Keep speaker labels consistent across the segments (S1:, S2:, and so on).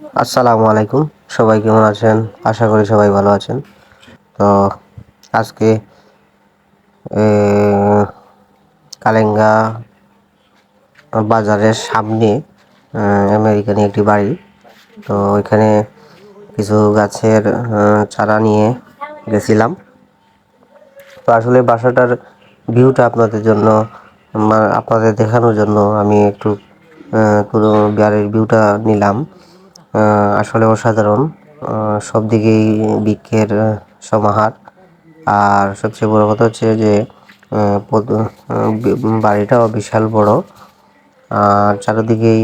S1: আসসালামু আলাইকুম। সবাই কেমন আছেন? আশা করি সবাই ভালো আছেন। তো আজকে কালেঙ্গা বাজারের সামনে আমেরিকানি একটি বাড়ি। তো ওইখানে কিছু গাছের চারা নিয়ে গেছিলাম। তো আসলে বাসাটার ভিউটা আপনাদের জন্য, আপনাদের দেখানোর জন্য আমি একটু পুরো বাড়ির ভিউটা নিলাম। আসলে অসাধারণ। সব দিকেই বৃক্ষের সমাহার। আর সবচেয়ে বড় কথা হচ্ছে যে বাড়িটাও বিশাল বড়। আর চারিদিকেই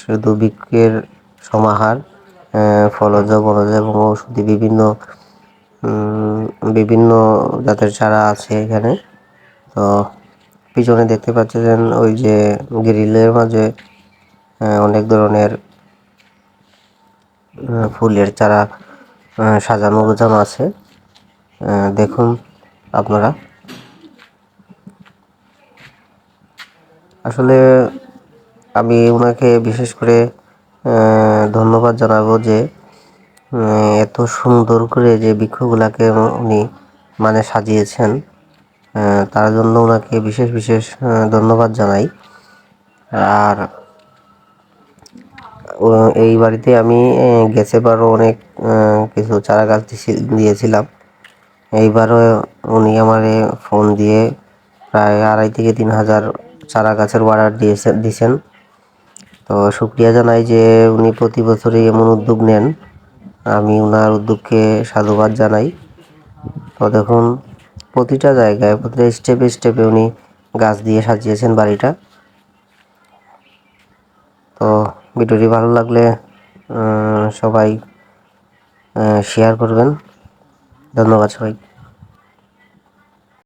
S1: শুধু বৃক্ষের সমাহার ফলজ, বনজ এবং ঔষধি বিভিন্ন বিভিন্ন জাতের চারা আছে এখানে। তো পিছনে দেখতে পাচ্ছেন ওই যে গ্রিলের মাঝে অনেক ধরনের ফুলের চারা সাজানো গোছানো আছে। দেখুন আপনারা। আসলে আমি ওনাকে বিশেষ করে ধন্যবাদ জানাব যে এত সুন্দর করে যে বৃক্ষগুলাকে উনি মানে সাজিয়েছেন। তার জন্য ওনাকে বিশেষ বিশেষ ধন্যবাদ জানাই। আর এই বাড়িতে আমি গেছেবারও অনেক কিছু চারা গাছ দিয়েছিলাম। এইবারও উনি আমারে ফোন দিয়ে প্রায় আড়াই থেকে তিন হাজার চারা গাছের অর্ডার দিয়েছে দিয়েছেন তো শুক্রিয়া জানাই যে উনি প্রতি বছরই এমন উদ্যোগ নেন। আমি ওনার উদ্যোগকে সাধুবাদ জানাই। তো দেখুন, প্রতিটা জায়গায়, প্রতিটা স্টেপে স্টেপে উনি গাছ দিয়ে সাজিয়েছেন বাড়িটা। তো ভিডিওটি ভালো লাগলে সবাই শেয়ার করবেন। ধন্যবাদ সবাই